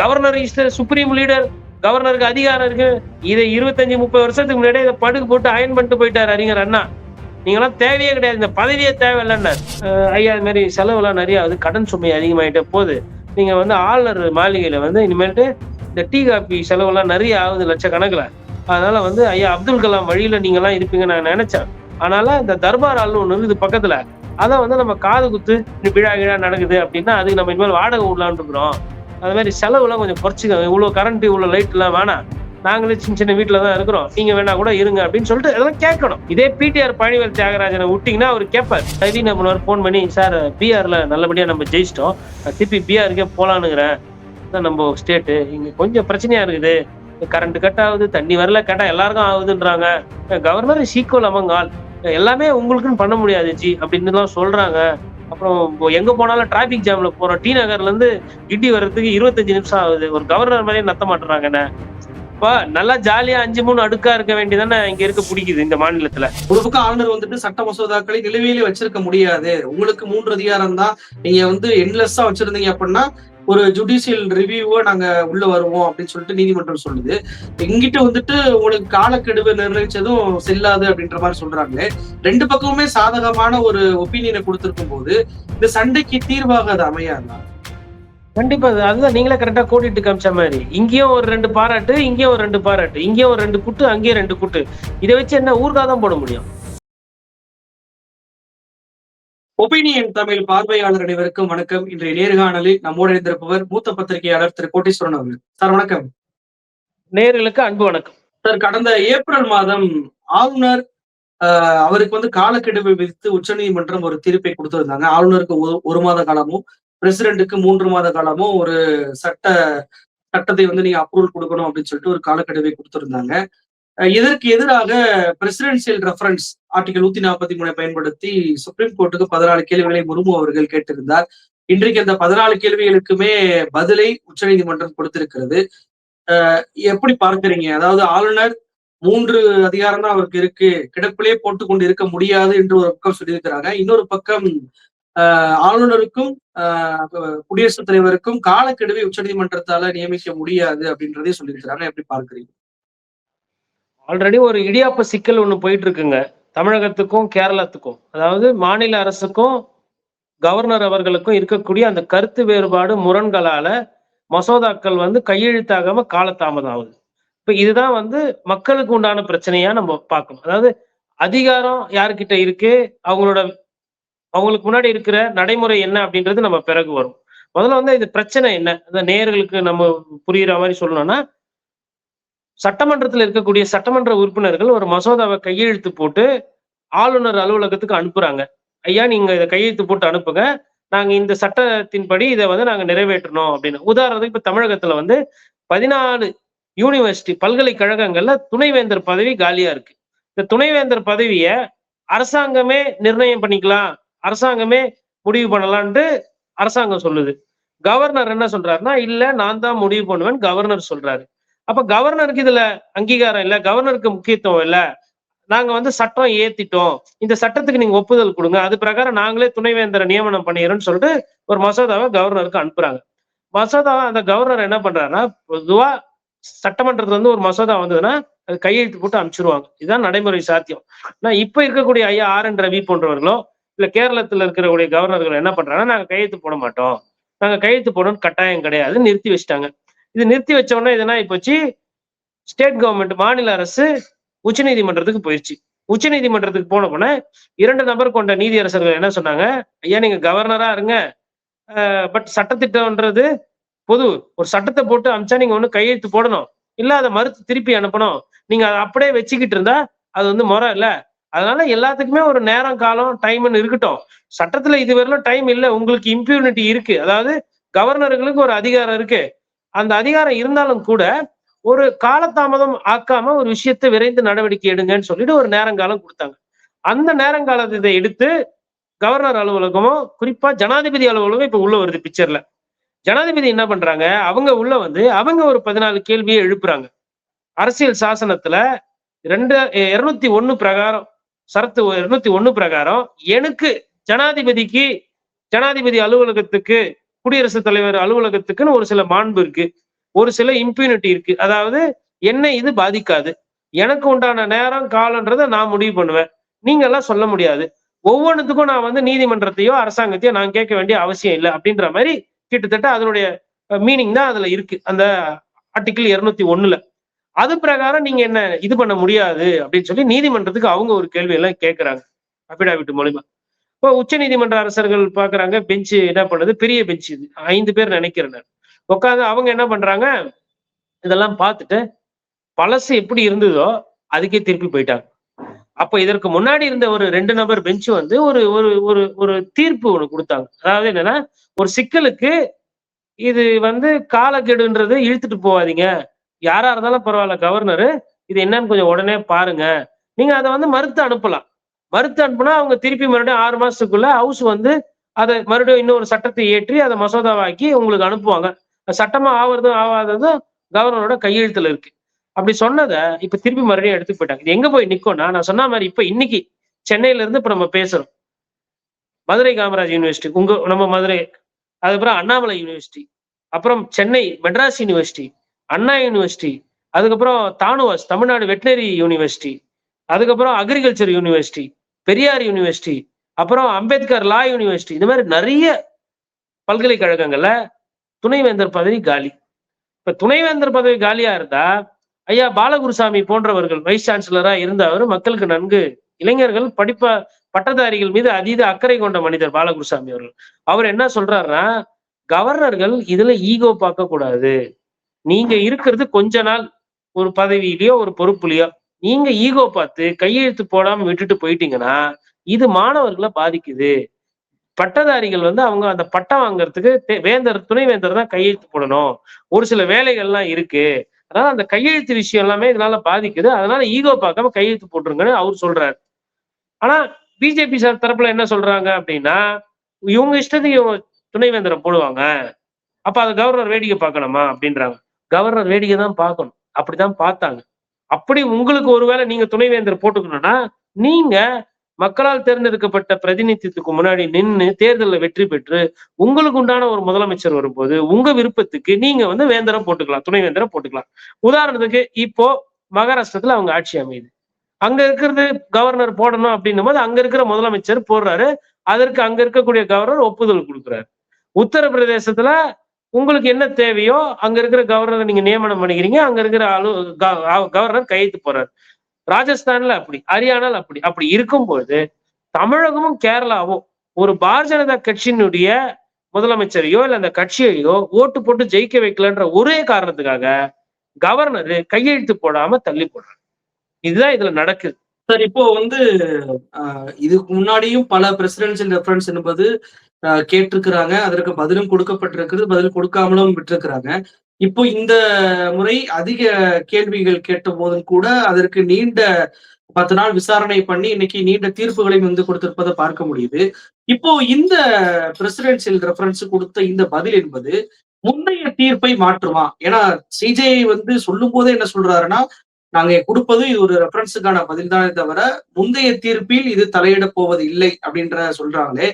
Governor is supreme leader கவர்னருக்கு அதிகாரம் இருக்கு. இதை இருபத்தஞ்சு முப்பது வருஷத்துக்கு முன்னாடியே இதை படுக்கு போட்டு அயன் பண்ணிட்டு போயிட்டார் அறிஞர் அண்ணா. நீங்களாம் தேவையே கிடையாது. இந்த பதவியே தேவையில்லைன்னார் ஐயா அது மாதிரி செலவுலாம் நிறைய ஆகுது. கடன் சுமை அதிகமாயிட்ட போகுது. நீங்க வந்து ஆளுநர் மாளிகையில வந்து இனிமேல்ட்டு இந்த டீ காபி செலவெல்லாம் நிறைய ஆகுது லட்சக்கணக்கில். அதனால வந்து ஐயா அப்துல் கலாம் வழியில நீங்களாம் இருப்பீங்க நான் நினைச்சேன். அதனால இந்த தர்பார் ஆள் ஒன்று இருக்குது பக்கத்துல. அதை வந்து நம்ம காது குத்து விழா விழா நடக்குது அப்படின்னா அதுக்கு நம்ம இனிமேல் வாடகை விடலான்னு இருக்கிறோம். அது மாதிரி செலவுலாம் கொஞ்சம் குறைச்சிக்க. இவ்வளோ கரண்ட் இவ்வளோ லைட்லாம் வேணாம். நாங்களே சின்ன சின்ன வீட்டில் தான் இருக்கிறோம். நீங்கள் வேணா கூட இருங்க அப்படின்னு சொல்லிட்டு அதெல்லாம் கேட்கணும். இதே பிடிஆர் பழனிவேல் தியாகராஜனை விட்டிங்கன்னா அவர் கேட்பார். சரி நம்ம ஃபோன் பண்ணி சார் பிஆரில் நல்லபடியாக நம்ம ஜெயிச்சிட்டோம். நான் திருப்பி பிஆருக்கே போகலான்னுங்கிறேன் தான் நம்ம ஸ்டேட்டு இங்கே கொஞ்சம் பிரச்சனையாக இருக்குது. கரண்ட் கட் ஆகுது தண்ணி வரல கேட்டால் எல்லாருக்கும் ஆகுதுன்றாங்க. கவர்னர் சீக்குவல் அமங்கால் எல்லாமே உங்களுக்குன்னு பண்ண முடியாது ஜி அப்படின்னு தான் சொல்கிறாங்க அப்புறம் எங்க போனாலும் டிராபிக் ஜாம்ல போறோம் டி நகர்ல இருந்து கிட்டி வர்றதுக்கு இருபத்தஞ்சு நிமிஷம் ஆகுது. ஒரு கவர்னர் மாதிரியே நத்த மாட்டுறாங்கண்ணே இப்போ நல்லா ஜாலியா அஞ்சு மூணு அடுக்கா இருக்க வேண்டியதானே இங்க இருக்க பிடிக்குது இந்த மாநிலத்துல. ஒரு பக்கம் ஆளுநர் வந்துட்டு சட்ட மசோதாக்களை நிலுவையிலே வச்சிருக்க முடியாது. உங்களுக்கு மூன்று அதிகாரம் தான். நீங்க வந்து என்லெஸ்ஸா வச்சிருந்தீங்க அப்படின்னா ஒரு ஜுடிஷியல் ரிவ்யூவை நாங்க உள்ள வருவோம் அப்படின்னு சொல்லிட்டு நீதிமன்றம் சொல்லுது. எங்கிட்ட வந்துட்டு உங்களுக்கு காலக்கெடுவை நிர்ணயிச்சதும் செல்லாது அப்படின்ற மாதிரி சொல்றாங்க. ரெண்டு பக்கமுமே சாதகமான ஒரு ஒப்பீனியனை கொடுத்திருக்கும் போது இந்த சண்டைக்கு தீர்வாக அது அமையாதா? கண்டிப்பா அது- அதுதான் நீங்களே கரெக்டா கோடிட்டு காமிச்ச மாதிரி. இங்கேயும் ஒரு ரெண்டு பாராட்டு இங்கேயும் ஒரு ரெண்டு பாராட்டு இங்கேயும் ஒரு ரெண்டு குட்டு அங்கேயும் ரெண்டு குட்டு. இதை வச்சு என்ன ஊர்காதான் போட முடியும்? ஒப்பீனியன் தமிழ் பார்வையாளர் அனைவருக்கும் வணக்கம். இன்றைய நேர்காணலில் நம்மோடு இருந்திருப்பவர் மூத்த பத்திரிகையாளர் திரு கோட்டீஸ்வரன் அவர்கள். சார் வணக்கம். நேர்களுக்கு அன்பு வணக்கம். சார் கடந்த ஏப்ரல் மாதம் ஆளுநர் ஆஹ், அவருக்கு வந்து காலக்கெடுவை விதித்து உச்சநீதிமன்றம் ஒரு தீர்ப்பை கொடுத்திருந்தாங்க. ஆளுநருக்கு ஒரு- ஒரு மாத காலமும் பிரசிடென்ட்டுக்கு மூன்று மாத காலமும் ஒரு சட்ட சட்டத்தை வந்து நீங்க அப்ரூவல் கொடுக்கணும் அப்படின்னு சொல்லிட்டு ஒரு காலக்கெடுவை கொடுத்திருந்தாங்க. இதற்கு எதிராக பிரசிடென்சியல் ரெஃபரன்ஸ் ஆர்டிகல் நூத்தி நாற்பத்தி மூணை பயன்படுத்தி சுப்ரீம் கோர்ட்டுக்கு பதினாலு கேள்விகளை முர்மு அவர்கள் கேட்டிருந்தார். இன்றைக்கு அந்த பதினாலு கேள்விகளுக்குமே பதிலை உச்சநீதிமன்றம் கொடுத்திருக்கிறது. எப்படி பார்க்கறீங்க? அதாவது ஆளுநர் மூன்று அதிகாரம் தான் அவருக்கு இருக்கு. கிடப்பிலே போட்டு கொண்டு இருக்க முடியாது என்று ஒரு பக்கம் சொல்லியிருக்கிறாங்க. இன்னொரு பக்கம் ஆளுநருக்கும் ஆஹ் குடியரசுத் தலைவருக்கும் காலக்கெடுவை உச்சநீதிமன்றத்தால நியமிக்க முடியாது அப்படின்றதே சொல்லியிருக்கிறாங்க எப்படி பார்க்கறீங்க? ஆல்ரெடி ஒரு இடியாப்ப சிக்கல் ஒண்ணு போயிட்டு இருக்குங்க தமிழகத்துக்கும் கேரளத்துக்கும். அதாவது மாநில அரசுக்கும் கவர்னர் அவர்களுக்கும் இருக்கக்கூடிய அந்த கருத்து வேறுபாடு முரண்களால மசோதாக்கள் வந்து கையெழுத்தாகாம காலதாமதம் ஆகுது. இப்ப இதுதான் வந்து மக்களுக்கு உண்டான பிரச்சனையா நம்ம பார்க்கணும். அதாவது அதிகாரம் யாருக்கிட்ட இருக்கு? அவங்களோட அவங்களுக்கு முன்னாடி இருக்கிற நடைமுறை என்ன அப்படின்றது நம்ம பிறகு வரும். முதல்ல வந்து இது பிரச்சனை என்ன? அந்த நேயர்களுக்கு நம்ம புரியுற மாதிரி சொல்லணும்னா சட்டமன்றத்தில் இருக்கக்கூடிய சட்டமன்ற உறுப்பினர்கள் ஒரு மசோதாவை கையெழுத்து போட்டு ஆளுநர் அலுவலகத்துக்கு அனுப்புறாங்க. ஐயா நீங்க இதை கையெழுத்து போட்டு அனுப்புங்க. நாங்க இந்த சட்டத்தின்படி இதை வந்து நாங்க நிறைவேற்றணும் அப்படின்னு. உதாரணத்துக்கு இப்ப தமிழகத்துல வந்து பதினாலு யூனிவர்சிட்டி பல்கலைக்கழகங்கள்ல துணைவேந்தர் பதவி காலியா இருக்கு. இந்த துணைவேந்தர் பதவியை அரசாங்கமே நிர்ணயம் பண்ணிக்கலாம். அரசாங்கமே முடிவு பண்ணலான்ட்டு அரசாங்கம் சொல்லுது. கவர்னர் என்ன சொல்றாருன்னா இல்ல நான் தான் முடிவு பண்ணுவேன் கவர்னர் சொல்றாரு. அப்ப கவர்னருக்கு இதுல அங்கீகாரம் இல்ல கவர்னருக்கு முக்கியத்துவம் இல்ல. நாங்க வந்து சட்டம் ஏத்திட்டோம். இந்த சட்டத்துக்கு நீங்க ஒப்புதல் கொடுங்க. அது பிரகாரம் நாங்களே துணைவேந்தரை நியமனம் பண்ணிடுறோம்னு சொல்லிட்டு ஒரு மசோதாவை கவர்னருக்கு அனுப்புறாங்க. மசோதாவை அந்த கவர்னர் என்ன பண்றாருன்னா பொதுவா சட்டமன்றத்துல இருந்து ஒரு மசோதா வந்ததுன்னா அது கையெழுத்து போட்டு அனுப்பிச்சிருவாங்க. இதுதான் நடைமுறை சாத்தியம். ஆனா இப்ப இருக்கக்கூடிய ஐயா ஆர் என் ரவி போன்றவர்களோ இல்ல கேரளத்துல இருக்கக்கூடிய கவர்னர்கள் என்ன பண்றாங்கன்னா நாங்க கையெழுத்து போட மாட்டோம். நாங்க கையெழுத்து போடணும்னு கட்டாயம் கிடையாது. நிறுத்தி வச்சுட்டாங்க. இது நிறுத்தி வச்ச உடனே இது ஸ்டேட் கவர்மெண்ட் மாநில அரசு உச்சநீதிமன்றத்துக்கு போயிடுச்சு உச்சநீதிமன்றத்துக்கு போன உடனே இரண்டு நபர் கொண்ட நீதியரசர்கள் என்ன சொன்னாங்க? ஐயா நீங்க கவர்னரா இருங்க. பட் சட்டத்திட்டம்ன்றது பொது. ஒரு சட்டத்தை போட்டு அமிச்சா நீங்க ஒண்ணு கையெழுத்து போடணும். இல்ல அதை மறுத்து திருப்பி அனுப்பணும். நீங்க அதை அப்படியே வச்சுக்கிட்டு இருந்தா அது வந்து முறை இல்லை. அதனால எல்லாத்துக்குமே ஒரு நேரம் காலம் டைம்னு இருக்கட்டும். சட்டத்துல இதுவரையிலும் டைம் இல்லை. உங்களுக்கு இம்ப்யூனிட்டி இருக்கு. அதாவது கவர்னர்களுக்கு ஒரு அதிகாரம் இருக்கு. அந்த அதிகாரம் இருந்தாலும் கூட ஒரு காலதாமதம் ஆக்காம ஒரு விஷயத்தை விரைந்து நடவடிக்கை எடுங்கன்னு சொல்லிட்டு ஒரு நேரங்காலம் கொடுத்தாங்க. அந்த நேரங்காலத்தை இதை எடுத்து கவர்னர் அலுவலகமும் குறிப்பா ஜனாதிபதி அலுவலகம் இப்ப உள்ள வருது பிக்சர்ல ஜனாதிபதி என்ன பண்றாங்க? அவங்க உள்ள வந்து அவங்க ஒரு பதினாலு கேள்வியை எழுப்புறாங்க. அரசியல் சாசனத்துல ரெண்டு இருநூத்தி ஒண்ணு பிரகாரம் சரத்து இருநூத்தி ஒண்ணு பிரகாரம் எனக்கு ஜனாதிபதிக்கு ஜனாதிபதி அலுவலகத்துக்கு குடியரசுத் தலைவர் அலுவலகத்துக்குன்னு ஒரு சில மாண்பு இருக்கு. ஒரு சில இம்பியூனிட்டி இருக்கு. அதாவது என்ன இது பாதிக்காது. எனக்கு உண்டான நேரம் காலன்றதை நான் முடிவு பண்ணுவேன். நீங்க எல்லாம் சொல்ல முடியாது. ஒவ்வொன்றுத்துக்கும் நான் வந்து நீதிமன்றத்தையோ அரசாங்கத்தையோ நான் கேட்க வேண்டிய அவசியம் இல்லை அப்படின்ற மாதிரி கிட்டத்தட்ட அதனுடைய மீனிங் தான் அதுல இருக்கு. அந்த ஆர்டிக்கிள் இருநூத்தி ஒண்ணுல. அது பிரகாரம் நீங்க என்ன இது பண்ண முடியாது அப்படின்னு சொல்லி நீதிமன்றத்துக்கு அவங்க ஒரு கேள்வி எல்லாம் கேட்கறாங்க அபிடாவிட் மூலிமா இப்போ உச்ச நீதிமன்ற அரசர்கள் பாக்குறாங்க பெஞ்சு என்ன பண்ணுது? பெரிய பெஞ்ச் இது. ஐந்து பேர் நினைக்கிறேன் உட்காந்து அவங்க என்ன பண்றாங்க? இதெல்லாம் பார்த்துட்டு பழசு எப்படி இருந்ததோ அதுக்கே திருப்பி போயிட்டாங்க. அப்ப இதற்கு முன்னாடி இருந்த ஒரு ரெண்டு நபர் பெஞ்ச் வந்து ஒரு ஒரு ஒரு ஒரு தீர்ப்பு ஒன்று கொடுத்தாங்க. அதாவது என்னன்னா ஒரு சிக்கலுக்கு இது வந்து காலக்கெடுன்றது இழுத்துட்டு போகாதீங்க. யாரா இருந்தாலும் பரவாயில்ல கவர்னரு இது என்னன்னு கொஞ்சம் உடனே பாருங்க. நீங்க அதை வந்து மறுத்து அனுப்பலாம். மறுத்து அனுப்புனா அவங்க திருப்பி மறுபடியும் ஆறு மாசத்துக்குள்ள ஹவுஸ் வந்து அதை மறுபடியும் இன்னொரு சட்டத்தை ஏற்றி அதை மசோதாவாக்கி உங்களுக்கு அனுப்புவாங்க. சட்டமா ஆவறதும் ஆகாததும் கவர்னரோட கையெழுத்துல இருக்கு. அப்படி சொன்னதை இப்ப திருப்பி மறுபடியும் எடுத்து போயிட்டாங்க. இது எங்க போய் நிக்கோம்னா நான் சொன்ன மாதிரி இப்ப இன்னைக்கு சென்னையில இருந்து இப்ப நம்ம பேசுறோம். மதுரை காமராஜ் யூனிவர்சிட்டி உங்க நம்ம மதுரை அதுக்கப்புறம் அண்ணாமலை யூனிவர்சிட்டி அப்புறம் சென்னை மெட்ராஸ் யூனிவர்சிட்டி அண்ணா யூனிவர்சிட்டி அதுக்கப்புறம் தானுவாஸ் தமிழ்நாடு வெட்டினரி யூனிவர்சிட்டி அதுக்கப்புறம் அக்ரிகல்ச்சர் யூனிவர்சிட்டி பெரியார் யூனிவர்சிட்டி அப்புறம் அம்பேத்கர் லா யூனிவர்சிட்டி இந்த மாதிரி நிறைய பல்கலைக்கழகங்கள்ல துணைவேந்தர் பதவி காலி. இப்ப துணைவேந்தர் பதவி காலியா இருந்தா ஐயா பாலகுருசாமி போன்றவர்கள் வைஸ் சான்சலரா இருந்தவர் மக்களுக்கு நன்கு இளைஞர்கள் படிப்ப பட்டதாரிகள் மீது அதீத அக்கறை கொண்ட மனிதர் பாலகுருசாமி அவர்கள். அவர் என்ன சொல்றாருன்னா கவர்னர்கள் இதுல ஈகோ பார்க்க கூடாது நீங்க இருக்கிறது கொஞ்ச நாள் ஒரு பதவியிலயோ ஒரு பொறுப்புலயோ நீங்க ஈகோ பார்த்து கையெழுத்து போடாம விட்டுட்டு போயிட்டீங்கன்னா இது மாணவர்களை பாதிக்குது. பட்டதாரிகள் வந்து அவங்க அந்த பட்டம் வாங்குறதுக்கு வேந்தர் துணைவேந்தர் தான் கையெழுத்து போடணும். ஒரு சில வேலைகள்லாம் இருக்கு. அதனால அந்த கையெழுத்து விஷயம் எல்லாமே இதனால பாதிக்குது. அதனால ஈகோ பார்க்காம கையெழுத்து போட்டுருங்கன்னு அவர் சொல்றாரு. ஆனா பிஜேபி சார் தரப்புல என்ன சொல்றாங்க அப்படின்னா இவங்க இஷ்டத்துக்கு இவங்க துணைவேந்தரை போடுவாங்க. அப்ப அதை கவர்னர் வேடிக்கை பார்க்கணுமா அப்படின்றாங்க. கவர்னர் வேடிக்கை தான் பார்க்கணும். அப்படிதான் பார்த்தாங்க. அப்படி உங்களுக்கு ஒருவேளை நீங்க துணைவேந்தர் போட்டுக்கணும்னா நீங்க மக்களால் தேர்ந்தெடுக்கப்பட்ட பிரதிநிதித்துவத்துக்கு முன்னாடி நின்னு தேர்தலில் வெற்றி பெற்று உங்களுக்கு உண்டான ஒரு முதலமைச்சர் வரும்போது உங்க விருப்பத்துக்கு நீங்க வந்து வேந்தரை போட்டுக்கலாம் துணைவேந்தரை போட்டுக்கலாம். உதாரணத்துக்கு இப்போ மகாராஷ்டிரத்துல அவங்க ஆட்சி அமையுது. அங்க இருக்கிறது கவர்னர் போடணும் அப்படின்னும் போது அங்க இருக்கிற முதலமைச்சர் போடுறாரு. அதற்கு அங்க இருக்கக்கூடிய கவர்னர் ஒப்புதல் கொடுக்குறாரு. உத்தரப்பிரதேசத்துல உங்களுக்கு என்ன தேவையோ அங்க இருக்கிற கவர்னரை நீங்க நியமனம் பண்ணிக்கிறீங்க அங்க இருக்கிற அலு கவர்னர் கையெழுத்து போறாரு ராஜஸ்தான்ல அப்படி ஹரியானால அப்படி அப்படி இருக்கும்போது தமிழகமும் கேரளாவும் ஒரு பாரதிய ஜனதா கட்சியினுடைய முதலமைச்சரையோ இல்ல அந்த கட்சியையோ ஓட்டு போட்டு ஜெயிக்க வைக்கலன்ற ஒரே காரணத்துக்காக கவர்னர் கையெழுத்து போடாம தள்ளி போடுறாங்க இதுதான் இதுல நடக்குது. சார் இப்போ வந்து ஆஹ், இதுக்கு முன்னாடியும் பல பிரசிடென்சியல் ரெஃபரன்ஸ் என்பது கேட்டிருக்கிறாங்க. அதற்கு பதிலும் கொடுக்கப்பட்டிருக்கிறது. பதில் கொடுக்காமலும் விட்டிருக்கிறாங்க. இப்போ இந்த முறை அதிக கேள்விகள் கேட்ட போதும் கூட அதற்கு நீண்ட பத்து நாள் விசாரணை பண்ணி இன்னைக்கு நீண்ட தீர்ப்புகளையும் வந்து கொடுத்திருப்பதை பார்க்க முடியுது. இப்போ இந்த பிரசிடென்சியல் ரெஃபரன்ஸ் கொடுத்த இந்த பதில் என்பது முந்தைய தீர்ப்பை மாற்றுமா? ஏன்னா சிஜே வந்து சொல்லும் போதே என்ன சொல்றாருன்னா நாங்க கொடுப்பது இது ஒரு ரெஃபரன்ஸுக்கான பதில் தானே தவிர முந்தைய தீர்ப்பில் இது தலையிட போவது இல்லை அப்படின்ற சொல்றாங்களே.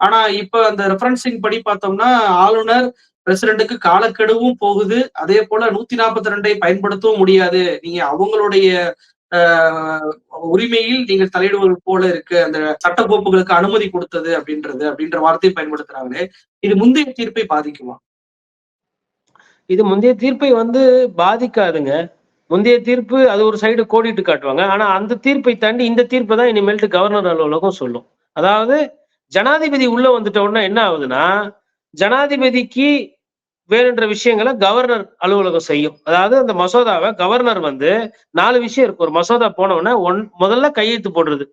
ஆனா இப்ப அந்த ரெஃபரன்சிங் படி பார்த்தோம்னா ஆளுநர் பிரசிடென்ட்டுக்கு காலக்கெடுவும் போகுது. அதே போல நூத்தி நாற்பத்தி ரெண்டை பயன்படுத்தவும் முடியாது. நீங்க அவங்களுடைய ஆஹ், உரிமையில் நீங்கள் தலையிடுவது போல இருக்கு. அந்த சட்டக்கோப்புகளுக்கு அனுமதி கொடுத்தது அப்படின்றது அப்படின்ற வார்த்தையை பயன்படுத்துறாங்களே. இது முந்தைய தீர்ப்பை பாதிக்குமா? இது முந்தைய தீர்ப்பை வந்து பாதிக்காதுங்க. முந்தைய தீர்ப்பு அது ஒரு சைடு கோடிட்டு காட்டுவாங்க. ஆனா அந்த தீர்ப்பை தாண்டி இந்த தீர்ப்பை தான் இனிமேல்ட்டு கவர்னர் அலுவலகம் சொல்லும். அதாவது ஜனாதிபதி உள்ள வந்துட்ட உடனே என்ன ஆகுதுன்னா ஜனாதிபதிக்கு வேணுன்ற விஷயங்களை கவர்னர் அலுவலகம் செய்யும். அதாவது அந்த மசோதாவை கவர்னர் வந்து நாலு விஷயம் இருக்கு. ஒரு மசோதா போனவுடனே ஒன் முதல்ல கையெழுத்து போடுறது.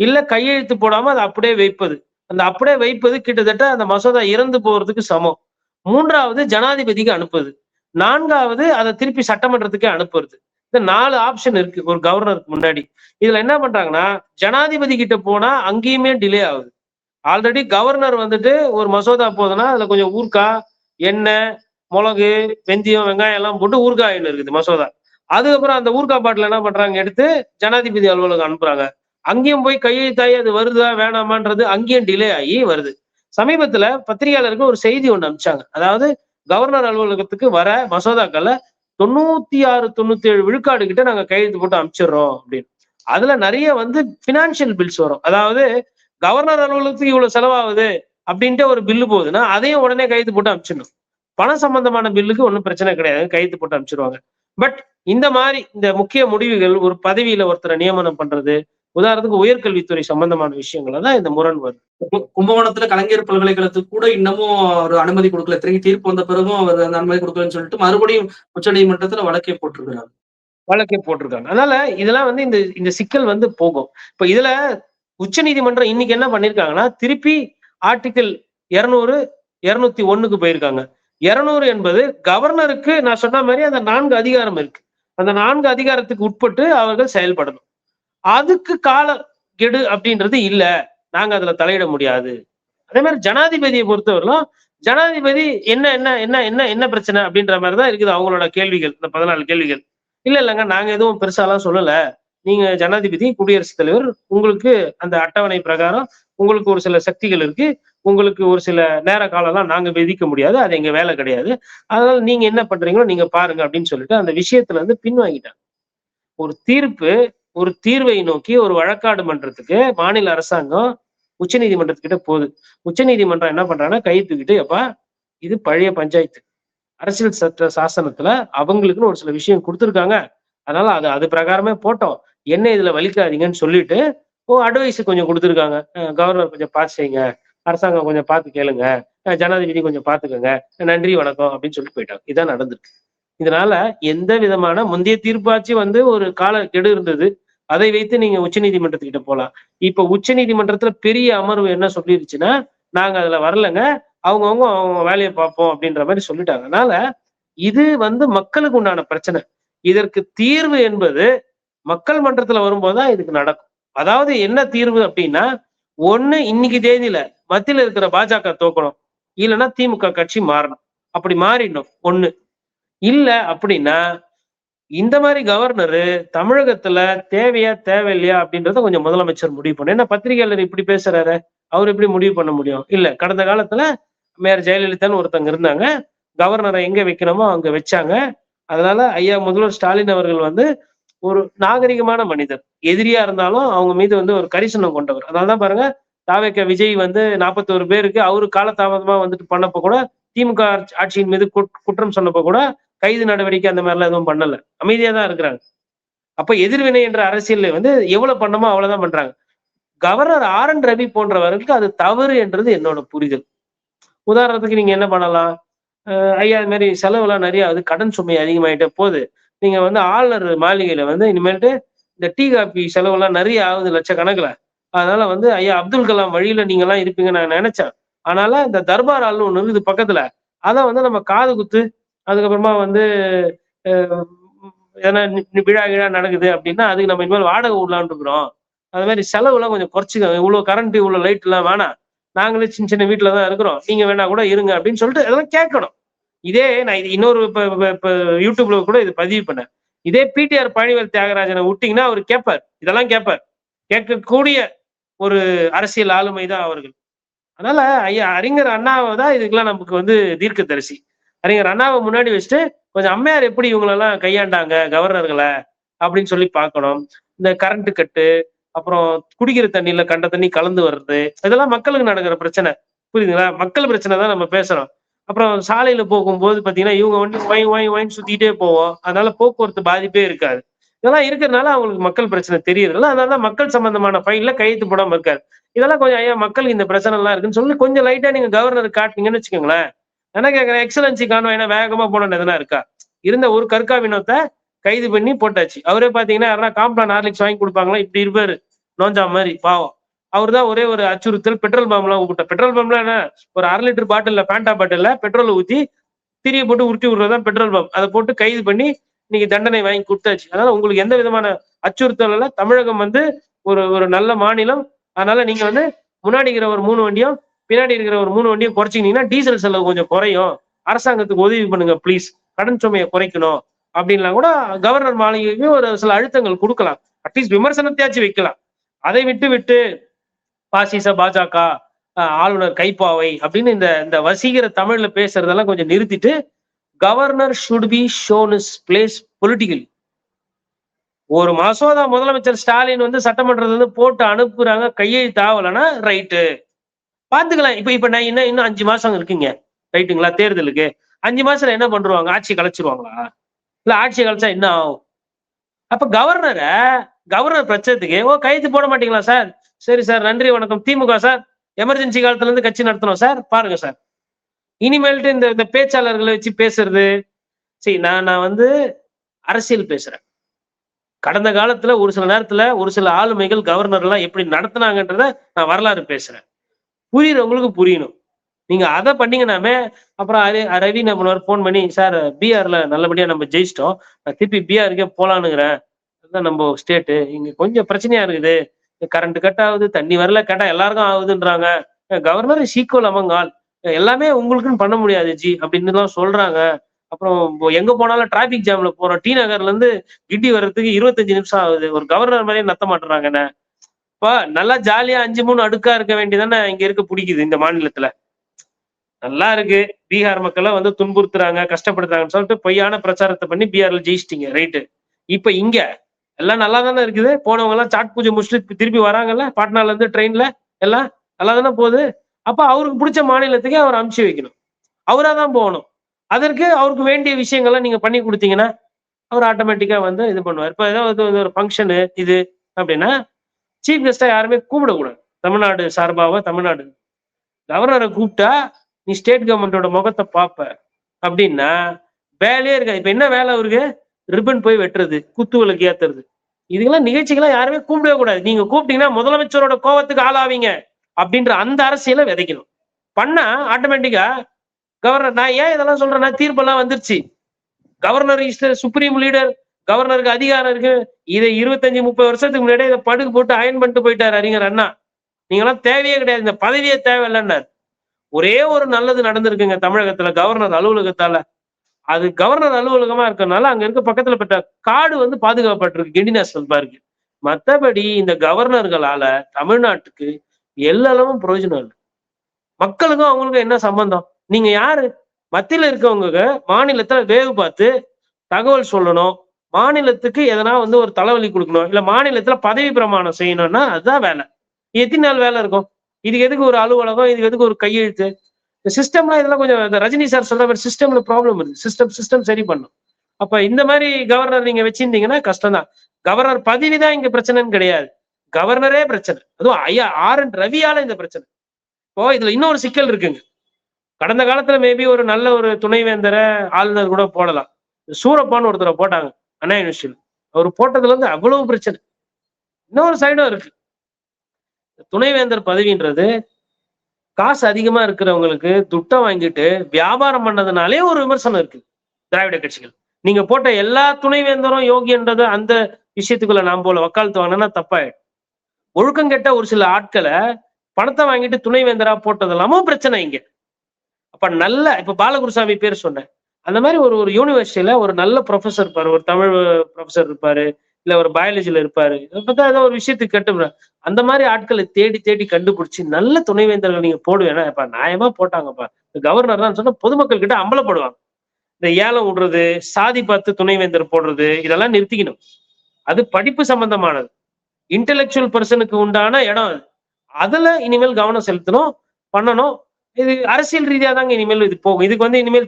இல்ல கையெழுத்து போடாம அதை அப்படியே வைப்பது. அந்த அப்படியே வைப்பது கிட்டத்தட்ட அந்த மசோதா இறந்து போறதுக்கு சமம். மூன்றாவது ஜனாதிபதிக்கு அனுப்புது. நான்காவது அதை திருப்பி சட்டமன்றத்துக்கே அனுப்புறது. இந்த நாலு ஆப்ஷன் இருக்கு. ஒரு கவர்னருக்கு முன்னாடி. இதுல என்ன பண்றாங்கன்னா ஜனாதிபதி கிட்ட போனா அங்கேயுமே டிலே ஆகுது. ஆல்ரெடி கவர்னர் வந்துட்டு ஒரு மசோதா போகுதுன்னா அதுல கொஞ்சம் ஊர்க்காய் எண்ணெய் மிளகு வெந்தயம் வெங்காயம் எல்லாம் போட்டு ஊர்காயில் இருக்குது மசோதா. அதுக்கப்புறம் அந்த ஊர்காய் பாட்டில் என்ன பண்றாங்க? எடுத்து ஜனாதிபதி அலுவலகம் அனுப்புறாங்க. அங்கேயும் போய் கையெழுத்தாயி அது வருதா வேணாமான்றது அங்கேயும் டிலே ஆகி வருது. சமீபத்துல பத்திரிகையாளருக்கு ஒரு செய்தி ஒன்று அனுப்பிச்சாங்க. அதாவது கவர்னர் அலுவலகத்துக்கு வர மசோதாக்களை தொண்ணூத்தி ஆறு தொண்ணூத்தி ஏழு விழுக்காடு கிட்ட நாங்க கையெழுத்து போட்டு அனுப்பிச்சிடுறோம் அப்படின்னு. அதுல நிறைய வந்து பினான்சியல் பில்ஸ் வரும். அதாவது கவர்னர் அலுவலகத்துக்கு இவ்வளவு செலவாகுது அப்படின்ட்டு ஒரு பில்லு போகுதுன்னா அதையும் உடனே கையெழுத்து போட்டு அனுப்பிச்சிடணும். பணம் சம்பந்தமான பில்லுக்கு ஒன்றும் பிரச்சனை கிடையாது. கையெழுத்து போட்டு அனுப்பிச்சிடுவாங்க பட் இந்த மாதிரி இந்த முக்கிய முடிவுகள் ஒரு பதவியில ஒருத்தரை நியமனம் பண்றது உதாரணத்துக்கு உயர்கல்வித்துறை சம்பந்தமான விஷயங்கள தான் இந்த முரண் வருது. கும்பகோணத்துல கலைஞர் பல்கலைக்கழகத்துக்கு கூட இன்னமும் ஒரு அனுமதி கொடுக்கல. திரும்பி தீர்ப்பு வந்த பிறகும் அவர் அந்த அனுமதி கொடுக்கலன்னு சொல்லிட்டு மறுபடியும் உச்சநீதிமன்றத்துல வழக்கே போட்டிருக்கிறார் வழக்கே போட்டிருக்காங்க. அதனால இதெல்லாம் வந்து இந்த இந்த சிக்கல் வந்து போகும். இப்ப இதுல உச்சநீதிமன்றம் இன்னைக்கு என்ன பண்ணிருக்காங்கன்னா திருப்பி ஆர்டிகிள் இருநூறு இருநூத்தி ஒண்ணுக்கு போயிருக்காங்க. இருநூறு என்பது கவர்னருக்கு நான் சொன்ன மாதிரி அந்த நான்கு அதிகாரம் இருக்கு. அந்த நான்கு அதிகாரத்துக்கு உட்பட்டு அவர்கள் செயல்படணும். அதுக்கு கால கெடு அப்படின்றது இல்ல. நாங்க அதுல தலையிட முடியாது. அதே மாதிரி ஜனாதிபதியை பொறுத்தவரையிலும் ஜனாதிபதி என்ன என்ன என்ன என்ன என்ன பிரச்சனை அப்படின்ற மாதிரி தான் இருக்குது அவங்களோட கேள்விகள் இந்த பதினாலு கேள்விகள். இல்ல இல்லைங்க நாங்க எதுவும் பெருசாலாம் சொல்லல. நீங்க ஜனாதிபதி குடியரசுத் தலைவர் உங்களுக்கு அந்த அட்டவணை பிரகாரம் உங்களுக்கு ஒரு சில சக்திகள் இருக்கு. உங்களுக்கு ஒரு சில நேர காலம்லாம் நாங்க விதிக்க முடியாது. அது எங்க வேலை கிடையாது. அதனால நீங்க என்ன பண்றீங்களோ நீங்க பாருங்க அப்படின்னு சொல்லிட்டு அந்த விஷயத்துல இருந்து பின்வாங்கிட்டாங்க. ஒரு தீர்ப்பு ஒரு தீர்வை நோக்கி ஒரு வழக்காடு மன்றத்துக்கு மாநில அரசாங்கம் உச்சநீதிமன்றத்துக்கிட்ட போகுது. உச்சநீதிமன்றம் என்ன பண்றாங்கன்னா கை தூக்கிட்டு எப்பா இது பழைய பஞ்சாயத்து. அரசியல் சட்ட சாசனத்துல அவங்களுக்குன்னு ஒரு சில விஷயம் கொடுத்துருக்காங்க. அதனால அது அது பிரகாரமே போட்டோம். என்ன இதுல வலிக்காதீங்கன்னு சொல்லிட்டு ஓ அட்வைஸ் கொஞ்சம் கொடுத்துருக்காங்க. கவர்னர் கொஞ்சம் பார்த்து செய்யுங்க. அரசாங்கம் கொஞ்சம் பார்த்து கேளுங்க. ஜனாதிபதி கொஞ்சம் பார்த்துக்கோங்க. நன்றி வணக்கம் அப்படின்னு சொல்லிட்டு போயிட்டாங்க. இதான் நடந்திருக்கு இதனால எந்த விதமான முந்தைய தீர்ப்பாச்சு வந்து ஒரு கால கெடு இருந்தது. அதை வைத்து நீங்க உச்சநீதிமன்றத்துக்கிட்ட போகலாம் இப்ப உச்சநீதிமன்றத்துல பெரிய அமர்வு என்ன சொல்லிருச்சுன்னா நாங்க அதுல வரலங்க. அவங்கவுங்க அவங்க வேலையை பார்ப்போம் அப்படின்ற மாதிரி சொல்லிட்டாங்க. அதனால இது வந்து மக்களுக்கு உண்டான பிரச்சனை. இதற்கு தீர்வு என்பது மக்கள் மன்றத்துல வரும்போதுதான் இதுக்கு நடக்கும். அதாவது என்ன தீர்வு அப்படின்னா ஒண்ணு இன்னைக்கு தேதியில மத்தியில இருக்கிற பாஜக தோக்கணும். இல்லைன்னா திமுக கட்சி மாறணும். அப்படி மாறிடணும். ஒண்ணு. இல்ல அப்படின்னா இந்த மாதிரி கவர்னரு தமிழகத்துல தேவையா தேவையில்லையா அப்படின்றத கொஞ்சம் முதலமைச்சர் முடிவு பண்ணும் என்ன பத்திரிகையாளர் இப்படி பேசுறாரு? அவர் எப்படி முடிவு பண்ண முடியும்? இல்ல கடந்த காலத்துல மேயர் ஜெயலலிதான்னு ஒருத்தங்க இருந்தாங்க. கவர்னரை எங்க வைக்கணுமோ அங்க வச்சாங்க. அதனால ஐயா முதல்வர் ஸ்டாலின் அவர்கள் வந்து ஒரு நாகரிகமான மனிதர். எதிரியா இருந்தாலும் அவங்க மீது வந்து ஒரு கரிசனம் கொண்டவர். அதனாலதான் பாருங்க தாவேக்க விஜய் வந்து நாற்பத்தோரு பேருக்கு அவரு காலதாமதமா வந்துட்டு பண்ணப்ப கூட திமுக ஆட்சியின் மீது குட்- குற்றம் சொன்னப்ப கூட கைது நடவடிக்கை அந்த மாதிரிலாம் எதுவும் பண்ணல. அமைதியா தான் இருக்கிறாங்க. அப்ப எதிர்வினை என்ற அரசியல்ல வந்து எவ்வளவு பண்ணமோ அவ்வளவுதான் பண்றாங்க. கவர்னர் ஆர் என் ரவி போன்றவர்களுக்கு அது தவறு என்றது என்னோட புரிதல். உதாரணத்துக்கு நீங்க என்ன பண்ணலாம்? ஐயா இது மாதிரி செலவுலாம் நிறைய அது கடன் சுமை அதிகமாயிட்ட போகுது. நீங்க வந்து ஆளுநர் மாளிகையில வந்து இனிமேல்ட்டு இந்த டீ காபி செலவுலாம் நிறைய ஆகுது லட்சக்கணக்கில். அதனால வந்து ஐயா அப்துல் கலாம் வழியில நீங்க எல்லாம் இருப்பீங்க நான் நினைச்சேன். அதனால இந்த தர்பார் ஆள்னு ஒன்று இருக்குது பக்கத்துல. அதை வந்து நம்ம காது குத்து அதுக்கப்புறமா வந்து ஏன்னா எதனா விழா கிழா நடக்குது அப்படின்னா அதுக்கு நம்ம இனிமேல் வாடகை விடலான்னு இருக்கிறோம். அது மாதிரி செலவுலாம் கொஞ்சம் குறைச்சிக்கோங்க இவ்வளோ கரண்ட் இவ்வளோ லைட் எல்லாம் வேணாம். நாங்களே சின்ன சின்ன வீட்டில் தான் இருக்கிறோம். நீங்க வேணா கூட இருங்க அப்படின்னு சொல்லிட்டு அதெல்லாம் கேட்கணும். இதே நான் இது இன்னொரு இப்போ இப்போ யூடியூப்ல கூட இது பதிவு பண்ணேன். இதே பிடிஆர் பழனிவேல் தியாகராஜனை விட்டீங்கன்னா அவர் கேட்பார் இதெல்லாம் கேட்பார் கேட்கக்கூடிய ஒரு அரசியல் ஆளுமை தான் அவர்கள். அதனால ஐயா அறிஞர் அண்ணாவை தான் இதுக்கெல்லாம் நமக்கு வந்து தீர்க்க தரிசி அறிஞர் அண்ணாவை முன்னாடி வச்சுட்டு கொஞ்சம் அம்மையார் எப்படி இவங்களெல்லாம் கையாண்டாங்க கவர்னர்களை அப்படின்னு சொல்லி பார்க்கணும். இந்த கரண்ட் கட்டு அப்புறம் குடிக்கிற தண்ணியில கண்ட தண்ணி கலந்து வர்றது இதெல்லாம் மக்களுக்கு நடக்கிற பிரச்சனை. புரியுதுங்களா? மக்கள் பிரச்சனை தான் நம்ம பேசுறோம். அப்புறம் சாலையில போகும்போது பாத்தீங்கன்னா இவங்க வந்து வாங்கி வாங்கி வாங்கி சுத்திட்டே போவோம். அதனால போக்குவரத்து பாதிப்பே இருக்காது. இதெல்லாம் இருக்கிறதுனால அவங்களுக்கு மக்கள் பிரச்சனை தெரியறதுல அதனால மக்கள் சம்பந்தமான ஃபைல்ல கையெழுத்து போடாம இருக்காரு. இதெல்லாம் கொஞ்சம் ஐயா மக்களுக்கு இந்த பிரச்சனை எல்லாம் இருக்குன்னு சொல்லி கொஞ்சம் லைட்டா நீங்க கவர்னர் காட்டுனீங்கன்னு வச்சுக்கோங்களேன். என்ன கேட்கறேன் எக்ஸலன்சி காணும் ஏன்னா வேகமா போன எதனா இருக்கா? இருந்த ஒரு கற்கா வினோத்தை கைது பண்ணி போட்டாச்சு. அவரே பாத்தீங்கன்னா யாரா காம்ப்ளான் ஹார்லிக்ஸ் வாங்கி கொடுப்பாங்களா? இப்படி இருப்பாரு. நோஞ்சா மாதிரி பாவம். அவர் தான் ஒரே ஒரு அச்சுறுத்தல். பெட்ரோல் பம்ப்லாம் ஊட்ட பெட்ரோல் பம்ப்லாம் என்ன? ஒரு அரை லிட்டர் பாட்டிலில் பேண்டா பாட்டிலில் பெட்ரோல் ஊற்றி திரிய போட்டு உருட்டி விடுறதான் பெட்ரோல் பம்ப் அதை போட்டு கைது பண்ணி இன்னைக்கு தண்டனை வாங்கி கொடுத்தாச்சு. அதனால உங்களுக்கு எந்த விதமான அச்சுறுத்தல் இல்லை. தமிழகம் வந்து ஒரு ஒரு நல்ல மாநிலம். அதனால நீங்க வந்து முன்னாடி இருக்கிற ஒரு மூணு வண்டியும் பின்னாடி இருக்கிற ஒரு மூணு வண்டியும் குறைச்சிங்கன்னா டீசல் செலவு கொஞ்சம் குறையும். அரசாங்கத்துக்கு உதவி பண்ணுங்க ப்ளீஸ் கடன் சுமையை குறைக்கணும். அப்படின்லாம் கூட கவர்னர் மாளிகைக்கு ஒரு சில அழுத்தங்கள் கொடுக்கலாம். அட்லீஸ்ட் விமர்சனத்தையாச்சும் வைக்கலாம். அதை விட்டு விட்டு பாசிச பாஜக ஆளுநர் கைப்பாவை அப்படின்னு இந்த இந்த வசீகர தமிழ்ல பேசுறதெல்லாம் கொஞ்சம் நிறுத்திட்டு governor should be shown is place politically ஒரு மசோதா முதலமைச்சர் ஸ்டாலின் வந்து சட்டமன்றத்துல இருந்து போட்டு அனுப்புறாங்க கையெழுத்து ஆகலைன்னா ரைட்டு பாத்துக்கலாம் இப்ப இப்ப நான் இன்னும் இன்னும் அஞ்சு மாசம் இருக்குங்க. ரைட்டுங்களா? தேர்தலுக்கு. அஞ்சு மாசத்துல என்ன பண்ணுவாங்க ஆட்சி கலைச்சிருவாங்களா? இல்ல ஆட்சி கலைச்சா என்ன ஆகும்? அப்ப கவர்னரை கவர்னர் பிரச்சனத்துக்கு ஓ கைது போட மாட்டீங்களா சார் சரி சார் நன்றி வணக்கம். திமுக சார் எமர்ஜென்சி காலத்துல இருந்து கட்சி நடத்தணும் சார். பாருங்க சார். இனிமேல்ட்டு இந்த இந்த பேச்சாளர்களை வச்சு பேசுறது. சரி நான் நான் வந்து அரசியல் பேசுறேன். கடந்த காலத்துல ஒரு சில நேரத்துல ஒரு சில ஆளுமைகள் கவர்னர் எல்லாம் எப்படி நடத்தினாங்கன்றத நான் வரலாறு பேசுறேன். புரியுறவங்களுக்கு புரியணும். நீங்க அதை பண்ணீங்கன்னாமே அப்புறம் அரே ரவி என்ன பண்ணுவார் ஃபோன் பண்ணி சார் பிஆர்ல நல்லபடியா நம்ம ஜெயிச்சிட்டோம். நான் திருப்பி பிஆருக்கே போலானுங்கிறேன் அதுதான் நம்ம ஸ்டேட்டு இங்க கொஞ்சம் பிரச்சனையா இருக்குது. கரண்ட் கட் ஆகுது தண்ணி வரல கேட்டா எல்லாருக்கும் ஆகுதுன்றாங்க. கவர்னர் சீக்குவல் அமங்கால் எல்லாமே உங்களுக்குன்னு பண்ண முடியாது ஜி அப்படின்னு எல்லாம் சொல்றாங்க. அப்புறம் எங்க போனாலும் டிராபிக் ஜாம்ல போறோம். டி நகர்ல இருந்து கிட்டி வர்றதுக்கு இருபத்தஞ்சு நிமிஷம் ஆகுது. ஒரு கவர்னர் மாதிரியே நத்த மாட்டுறாங்கண்ணே இப்போ நல்லா ஜாலியா அஞ்சு மூணு அடுக்கா இருக்க வேண்டியதானே இங்க இருக்க பிடிக்குது இந்த மாநிலத்துல. நல்லா இருக்கு. பீகார் மக்களை வந்து துன்புறுத்துறாங்க கஷ்டப்படுத்துறாங்கன்னு சொல்லிட்டு பொய்யான பிரச்சாரத்தை பண்ணி பீகார்ல ஜெயிச்சிட்டீங்க. ரைட்டு இப்ப இங்க எல்லாம் நல்லா தானே இருக்குது? போனவங்க எல்லாம் சாட் பூஜை முடிச்சுட்டு திருப்பி வராங்கல்ல? பாட்னால இருந்து ட்ரெயின்ல எல்லாம் நல்லா தானே போகுது? அப்ப அவருக்கு பிடிச்ச மாநிலத்துக்கு அவர் அமுச்சு வைக்கணும். அவரா தான் போகணும். அதற்கு அவருக்கு வேண்டிய விஷயங்கள்லாம் நீங்க பண்ணி கொடுத்தீங்கன்னா அவர் ஆட்டோமேட்டிக்கா வந்து இது பண்ணுவார். இப்ப ஏதாவது ஒரு ஃபங்க்ஷனு இது அப்படின்னா சீஃப் கெஸ்டா யாருமே கூப்பிடக்கூடாது. தமிழ்நாடு சார்பாக தமிழ்நாடு. கவர்னரை கூப்பிட்டா நீ ஸ்டேட் கவர்மெண்டோட முகத்தை பார்ப்ப. அப்படின்னா வேலையே இருக்காது. இப்ப என்ன வேலை அவருக்கு? ரிப்பன் போய் வெட்டுறது குத்து விளக்கு ஏத்துறது. இதுக்கெல்லாம் நிகழ்ச்சிகள்லாம் யாருமே கூப்பிடவே கூடாது. நீங்க கூப்பிட்டீங்கன்னா முதலமைச்சரோட கோவத்துக்கு ஆளாவீங்க அப்படின்ற அந்த அரசியலை விதைக்கணும். பண்ணா ஆட்டோமேட்டிக்கா கவர்னர் நான் ஏன் இதெல்லாம் சொல்றேன்னா தீர்ப்பெல்லாம் வந்துருச்சு. கவர்னர் இஸ் சுப்ரீம் லீடர் கவர்னருக்கு அதிகாரம் இருக்கு இதை இருபத்தஞ்சு முப்பது வருஷத்துக்கு முன்னாடியே இதை படுகு போட்டு அயன் பண்ணிட்டு போயிட்டாரு அறிஞர் அண்ணா. நீங்களாம் தேவையே கிடையாது. இந்த பதவியே தேவையில்லைன்னார். ஒரே ஒரு நல்லது நடந்திருக்குங்க தமிழகத்துல கவர்னர் அலுவலகத்தால. அது கவர்னர் அலுவலகமா இருக்கனால அங்க இருக்க பக்கத்துல பெற்ற காடு வந்து பாதுகாப்பட்டிருக்கு கெண்டி நேஷனல் பார்க். மத்தபடி இந்த கவர்னர்களால தமிழ்நாட்டுக்கு எல்லளவும் பிரயோஜனம் இல்லை. மக்களுக்கும் அவங்களுக்கும் என்ன சம்பந்தம்? நீங்க யாரு? மத்தியில இருக்கவங்க மாநிலத்துல வேவு பார்த்து தகவல் சொல்லணும். மாநிலத்துக்கு எதனா வந்து ஒரு தலைவலி கொடுக்கணும். இல்ல மாநிலத்துல பதவி பிரமாணம் செய்யணும்னா அதுதான் வேலை. எத்தனை நாள் வேலை இருக்கும்? இதுக்கு எதுக்கு ஒரு அலுவலகம்? இதுக்கு எதுக்கு ஒரு கையெழுத்து? சிஸ்டம்லாம் இதெல்லாம் கொஞ்சம் இந்த ரஜினி சார் சொல்ற மாதிரி சிஸ்டம்ல ப்ராப்ளம் இருக்கு சிஸ்டம் சிஸ்டம் சரி பண்ணும். அப்ப இந்த மாதிரி கவர்னர் நீங்க வச்சிருந்தீங்கன்னா கஷ்டம் தான். கவர்னர் பதவி தான் இங்க பிரச்சனைன்னு கிடையாது. கவர்னரே பிரச்சனை. அதுவும் ஐயா ஆர் என் ரவியால இந்த பிரச்சனை. இப்போ இதுல இன்னொரு சிக்கல் இருக்குங்க. கடந்த காலத்துல மேபி ஒரு நல்ல ஒரு துணைவேந்தரை ஆளுநர் கூட போடலாம். சூரப்பான்னு ஒருத்தரை போட்டாங்க அண்ணா யூனிவர்சிட்டியில் அவர் போட்டதுல இருந்து அவ்வளவு பிரச்சனை. இன்னொரு சைடும் இருக்கு. துணைவேந்தர் பதவின்றது காசு அதிகமா இருக்கிறவங்களுக்கு துட்டம் வாங்கிட்டு வியாபாரம் பண்ணதுனாலே ஒரு விமர்சனம் இருக்கு. திராவிட கட்சிகள். நீங்க போட்ட எல்லா துணைவேந்தரும் யோகின்றது அந்த விஷயத்துக்குள்ள நாம் போல வக்காலத்து வாங்கினா தப்பாயிடும். ஒழுக்கம் கெட்ட ஒரு சில ஆட்களை பணத்தை வாங்கிட்டு துணைவேந்தரா போட்டதெல்லாமும் பிரச்சனை இங்க. அப்ப நல்ல இப்ப பாலகுருசாமி பேர் சொன்னேன். அந்த மாதிரி ஒரு ஒரு யூனிவர்சிட்டியில ஒரு நல்ல ப்ரொஃபஸர் இருப்பாரு. ஒரு தமிழ் ப்ரொஃபஸர் இருப்பாரு. இல்ல ஒரு பயாலஜில இருப்பாரு. இப்பதான் ஏதோ ஒரு விஷயத்துக்கு கட்டுப்படுறேன் அந்த மாதிரி ஆட்களை தேடி தேடி கண்டுபிடிச்சு நல்ல துணைவேந்தர்கள் நீங்க போடுவேன்னா இப்ப நியாயமா போட்டாங்கப்பா. கவர்னர் தான் சொன்னா பொதுமக்கள் கிட்ட அம்பலப்படுவாங்க இந்த ஏலம் விடுறது சாதி பார்த்து துணைவேந்தர் போடுறது இதெல்லாம் நிறுத்திக்கணும். அது படிப்பு சம்பந்தமானது. இன்டெலெக்சுவல் பர்சனுக்கு உண்டான இடம் அது. அதுல இனிமேல் கவனம் செலுத்தணும் பண்ணணும். இது அரசியல் ரீதியா தாங்க இனிமேல் இது போகும். இதுக்கு வந்து இனிமேல்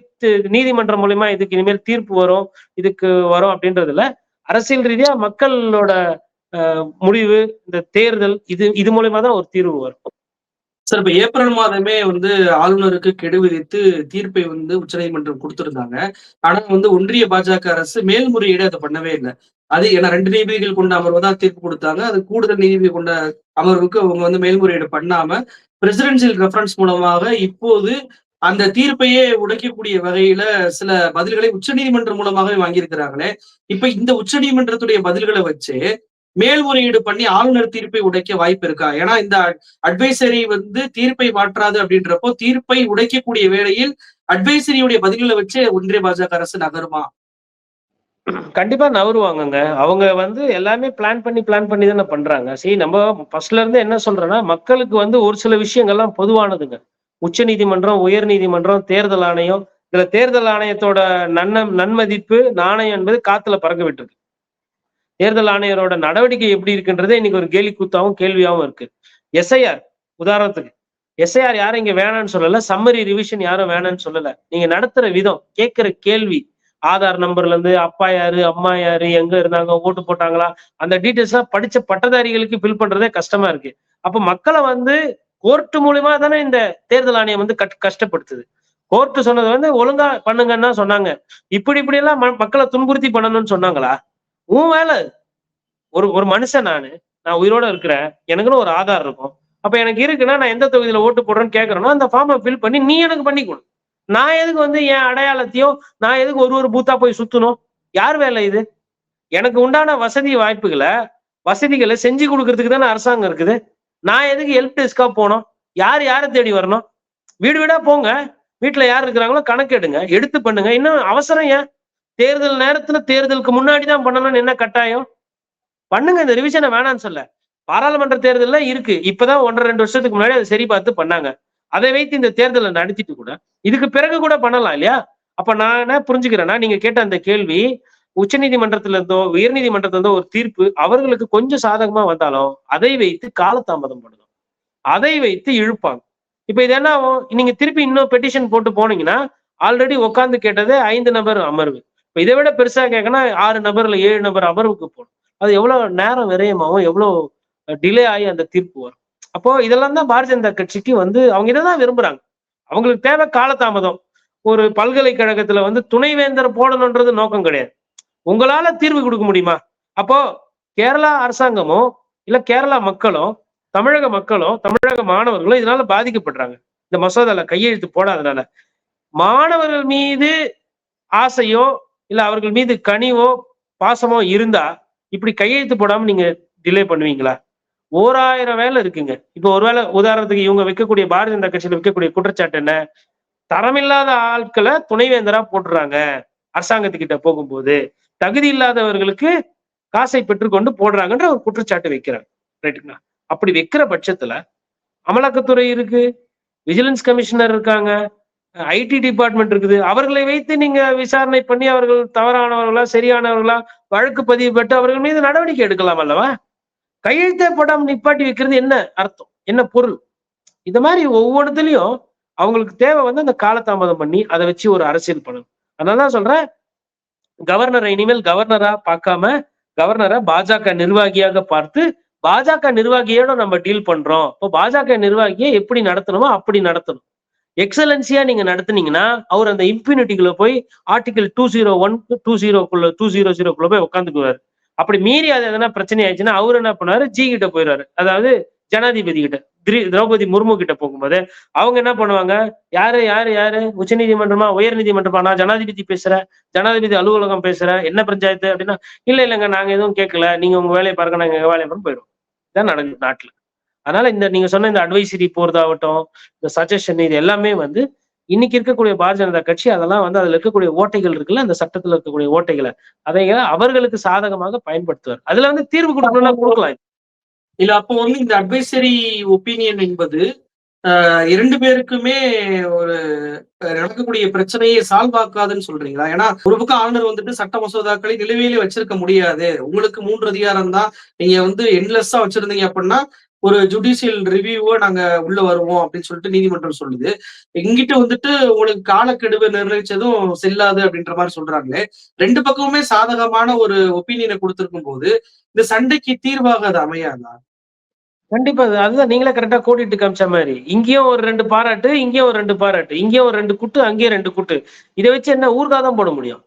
நீதிமன்றம் மூலயமா இதுக்கு இனிமேல் தீர்ப்பு வரும் இதுக்கு வரும் அப்படின்றதுல அரசியல் ரீதியா மக்களோட முடிவு இந்த தேர்தல் இது இது மூலயமா தான் ஒரு தீர்வு வரும். சார் இப்ப ஏப்ரல் மாதமே வந்து ஆளுநருக்கு கெடு விதித்து தீர்ப்பை வந்து உச்சநீதிமன்றம் கொடுத்திருந்தாங்க. ஆனா வந்து ஒன்றிய பாஜக அரசு மேல்முறையீடு அதை பண்ணவே இல்லை. அது ஏன்னா ரெண்டு நீதிபதிகள் கொண்ட அமர்வு தான் தீர்ப்பு கொடுத்தாங்க. அது கூடுதல் நீதிபதி கொண்ட அமர்வுக்கு அவங்க வந்து மேல்முறையீடு பண்ணாம பிரசிடென்சியல் ரெஃபரன்ஸ் மூலமாக இப்போது அந்த தீர்ப்பையே உடைக்கக்கூடிய வகையில சில பதில்களை உச்சநீதிமன்றம் மூலமாகவே வாங்கியிருக்கிறாங்களே இப்ப இந்த உச்சநீதிமன்றத்துடைய பதில்களை வச்சு மேல்முறையீடு பண்ணி ஆளுநர் தீர்ப்பை உடைக்க வாய்ப்பு இருக்கா ஏன்னா இந்த அட்வைசரி வந்து தீர்ப்பை மாற்றாது அப்படின்றப்போ தீர்ப்பை உடைக்கக்கூடிய வேளையில் அட்வைசரியுடைய பதில்களை வச்சு ஒன்றிய பாஜக அரசு நகருமா கண்டிப்பா நவருவாங்கங்க. அவங்க வந்து எல்லாமே பிளான் பண்ணி, பிளான் பண்ணி தானே பண்றாங்க. சரி நம்ம ஃபர்ஸ்ட்ல இருந்து என்ன சொல்றேன்னா, மக்களுக்கு வந்து ஒரு சில விஷயங்கள்லாம் பொதுவானதுங்க. உச்ச நீதிமன்றம் உயர் நீதிமன்றம் தேர்தல் ஆணையம். இதுல தேர்தல் ஆணையத்தோட நன்ன நன்மதிப்பு, நாணயம் என்பது காத்துல பறக்க விட்டுருக்கு. தேர்தல் ஆணையரோட நடவடிக்கை எப்படி இருக்குன்றதே இன்னைக்கு ஒரு கேலி கூத்தாவும், கேள்வியாவும் இருக்கு. எஸ்ஐஆர் உதாரணத்துக்கு. எஸ்ஐஆர் யாரும் இங்க வேணான்னு சொல்லல. சம்மரி ரிவிஷன் யாரும் வேணான்னு சொல்லல. நீங்க நடத்துற விதம், கேட்கிற கேள்வி, ஆதார் நம்பர்ல இருந்து அப்பா யாரு, அம்மா யாரு, எங்க இருந்தாங்க, ஓட்டு போட்டாங்களா, அந்த டீட்டெயில்ஸ்லாம் படிச்ச பட்டதாரிகளுக்கு ஃபில் பண்றதே கஷ்டமா இருக்கு. அப்ப மக்களை வந்து கோர்ட்டு மூலியமா தானே இந்த தேர்தல் ஆணையம் வந்து கட் கஷ்டப்படுத்துது. கோர்ட்டு சொன்னது வந்து ஒழுங்கா பண்ணுங்கன்னு தான் சொன்னாங்க. இப்படி இப்படி எல்லாம் ம துன்புறுத்தி பண்ணணும்னு சொன்னாங்களா? உன் வேலை. ஒரு ஒரு மனுஷன் நானு. நான் உயிரோட இருக்கிறேன். எனக்குன்னு ஒரு ஆதார் இருக்கும். அப்ப எனக்கு இருக்குன்னா, நான் எந்த தொகுதியில ஓட்டு போடுறேன்னு கேட்கறேனோ அந்த ஃபார்மை ஃபில் பண்ணி நீ எனக்கு பண்ணி கொடு நான் எதுக்கு வந்து என் அடையாளத்தையும், நான் எதுக்கு ஒரு ஒரு பூத்தா போய் சுத்தணும்? யார் வேலை இது? எனக்கு உண்டான வசதி வாய்ப்புகளை வசதிகளை செஞ்சு கொடுக்கறதுக்கு தானே அரசாங்கம் இருக்குது. நான் எதுக்கு ஹெல்ப் டெஸ்க்கா போணும்? யார் யாரை தேடி வரணும்? வீடு வீடா போங்க. வீட்டில் யார் இருக்கிறாங்களோ கணக்கு எடுங்க. எடுத்து பண்ணுங்க. இன்னும் அவசரம் ஏன்? தேர்தல் நேரத்துல தேர்தலுக்கு முன்னாடி தான் பண்ணணும்னு என்ன கட்டாயம்? பண்ணுங்க இந்த ரிவிஷனை வேணான்னு சொல்ல பாராளுமன்ற தேர்தல்ல இருக்கு. இப்பதான் 1 1/2 2 வருஷத்துக்கு முன்னாடி அதை சரி பார்த்து பண்ணாங்க. அதை வைத்து இந்த தேர்தலை நடத்திட்டு கூட, இதுக்கு பிறகு கூட பண்ணலாம் இல்லையா? அப்ப நான் என்ன புரிஞ்சுக்கிறேன்னா, நீங்க கேட்ட அந்த கேள்வி, உச்சநீதிமன்றத்துல இருந்தோ, உயர்நீதிமன்றத்துல இருந்தோ ஒரு தீர்ப்பு அவர்களுக்கு கொஞ்சம் சாதகமா வந்தாலும், அதை வைத்து காலதாமதம் பண்ணணும். அதை வைத்து இழுப்பாங்க. இப்ப இது என்ன ஆகும்? நீங்க திருப்பி இன்னும் பெட்டிஷன் போட்டு போனீங்கன்னா, ஆல்ரெடி உட்கார்ந்து கேட்டது ஐந்து நபர் அமர்வு. இப்ப இதை விட பெருசா கேட்கனா ஆறு நபர்ல ஏழு நபர் அமர்வுக்கு போகணும் அது எவ்வளவு நேரம் விரயமாகும், எவ்வளவு டிலே ஆகி அந்த தீர்ப்பு வரும். அப்போ இதெல்லாம் தான் பாரதிய ஜனதா கட்சிக்கு வந்து அவங்க இததான் விரும்புறாங்க. அவங்களுக்கு தேவை காலதாமதம். ஒரு பல்கலைக்கழகத்துல வந்து துணைவேந்தர் போடணுன்றது நோக்கம் கிடையாது. உங்களால தீர்வு கொடுக்க முடியுமா? அப்போ கேரளா அரசாங்கமும், இல்ல கேரளா மக்களும், தமிழக மக்களும், தமிழக மாணவர்களும் இதனால பாதிக்கப்படுறாங்க. இந்த மசோதால கையெழுத்து போடாதனால. மாணவர்கள் மீது ஆசையோ, இல்ல அவர்கள் மீது கனிவோ, பாசமோ இருந்தா, இப்படி கையெழுத்து போடாம நீங்க டிலே பண்ணுவீங்களா? ஓராயிரம் வேலை இருக்குங்க. இப்ப ஒருவேளை உதாரணத்துக்கு இவங்க வைக்கக்கூடிய பாரதிய ஜனதா கட்சியில வைக்கக்கூடிய குற்றச்சாட்டு என்ன? தரமில்லாத ஆட்களை துணைவேந்தரா போட்டுறாங்க. அரசாங்கத்துக்கிட்ட போகும்போது. தகுதி இல்லாதவர்களுக்கு காசை பெற்றுக்கொண்டு போடுறாங்கன்ற ஒரு குற்றச்சாட்டு வைக்கிறாங்க. ரைட்டுங்களா? அப்படி வைக்கிற பட்சத்துல, அமலாக்கத்துறை இருக்கு, விஜிலன்ஸ் கமிஷனர் இருக்காங்க, ஐடி டிபார்ட்மெண்ட் இருக்குது. அவர்களை வைத்து நீங்க விசாரணை பண்ணி அவர்கள் தவறானவர்களா, சரியானவர்களா வழக்கு பதிவு பெற்று அவர்கள் மீது நடவடிக்கை எடுக்கலாம் அல்லவா? கையெழுத்தே போடாம நிப்பாட்டி வைக்கிறது என்ன அர்த்தம்? என்ன பொருள்? இந்த மாதிரி ஒவ்வொன்னுத்துலயும் அவங்களுக்கு தேவை வந்து அந்த காலதாமதம் பண்ணி, அதை வச்சு ஒரு அரசியல் பண்ணணும். அதனால தான் சொல்றேன், கவர்னரை இனிமேல் கவர்னரா பார்க்காம, கவர்னரை பாஜக நிர்வாகியாக பார்த்து, பாஜக நிர்வாகியோட நம்ம டீல் பண்றோம். இப்போ பாஜக நிர்வாகியை எப்படி நடத்தணுமோ அப்படி நடத்தணும். எக்ஸலன்சியா நீங்க நடத்துனீங்கன்னா, அவர் அந்த இம்ப்யூனிட்டிக்குள்ள போய் article two zero one two ஜீரோக்குள்ள two zero ஜீரோக்குள்ள போய் உட்கார்ந்துக்குவாரு. அப்படி மீறி அது எதனா பிரச்சனை ஆயிடுச்சுன்னா, அவர் என்ன பண்ணுவாரு, ஜி கிட்ட போயிடுவாரு அதாவது ஜனாதிபதி கிட்ட. திரி திரௌபதி முர்மு கிட்ட போகும்போது, அவங்க என்ன பண்ணுவாங்க, யாரு யாரு யாரு? உச்சநீதிமன்றமா, உயர்நீதிமன்றமா? நான் ஜனாதிபதி பேசுறேன். ஜனாதிபதி அலுவலகம் பேசுறேன். என்ன பஞ்சாயத்து அப்படின்னா, இல்ல இல்லைங்க நாங்க எதுவும் கேட்கல. நீங்க உங்க வேலையை பாருங்க, நாங்க எங்க வேலையை பாருங்க போயிடுவோம். இதான் நடக்குது நாட்டுல. அதனால இந்த நீங்க சொன்ன இந்த அட்வைசரி போறதாகட்டும், இந்த சஜஷன் இது எல்லாமே வந்து இன்னைக்கு இருக்கக்கூடிய பாரதிய ஜனதா கட்சி அதெல்லாம் வந்து அதுல இருக்கக்கூடிய ஓட்டைகள் இருக்குல்ல, அந்த சட்டத்துல இருக்கக்கூடிய ஓட்டைகளை அதை அவர்களுக்கு சாதகமாக பயன்படுத்துவார். அதுல வந்து தீர்வு கொடுக்கணும்னா கொடுக்கலாம். இல்ல அப்போ வந்து இந்த அட்வைசரி ஒப்பீனியன் என்பது, இரண்டு பேருக்குமே ஒரு நடக்கக்கூடிய பிரச்சனையை சால்வ் ஆக்காதுன்னு சொல்றீங்களா? ஏன்னா, ஒரு பக்கம் ஆளுநர் வந்துட்டு சட்ட மசோதாக்களை நிலுவையிலே வச்சிருக்க முடியாது. உங்களுக்கு மூன்று அதிகாரம் தான். நீங்க வந்து என்லெஸ்ஸா வச்சிருந்தீங்க அப்படின்னா, ஒரு ஜுடிஷியல் ரிவ்யூவ நாங்க உள்ள வருவோம் அப்படின்னு சொல்லிட்டு நீதிமன்றம் சொல்லுது. எங்கிட்ட வந்துட்டு உங்களுக்கு காலக்கெடுவை நிர்ணயிச்சதும் செல்லாது அப்படின்ற மாதிரி சொல்றாங்களே. ரெண்டு பக்கமுமே சாதகமான ஒரு ஒப்பீனியனை கொடுத்துருக்கும் போது இந்த சண்டைக்கு தீர்வாக அது அமையாதா? கண்டிப்பா. அதுதான் நீங்களே கரெக்டா கூட்டிட்டு காமிச்ச மாதிரி இங்கேயும் ஒரு ரெண்டு பாராட்டு, இங்கேயும் ஒரு ரெண்டு பாராட்டு. இங்கேயும் ஒரு ரெண்டு குட்டு, அங்கேயும் ரெண்டு குட்டு. இதை வச்சு என்ன ஊர்காதான் போட முடியும்.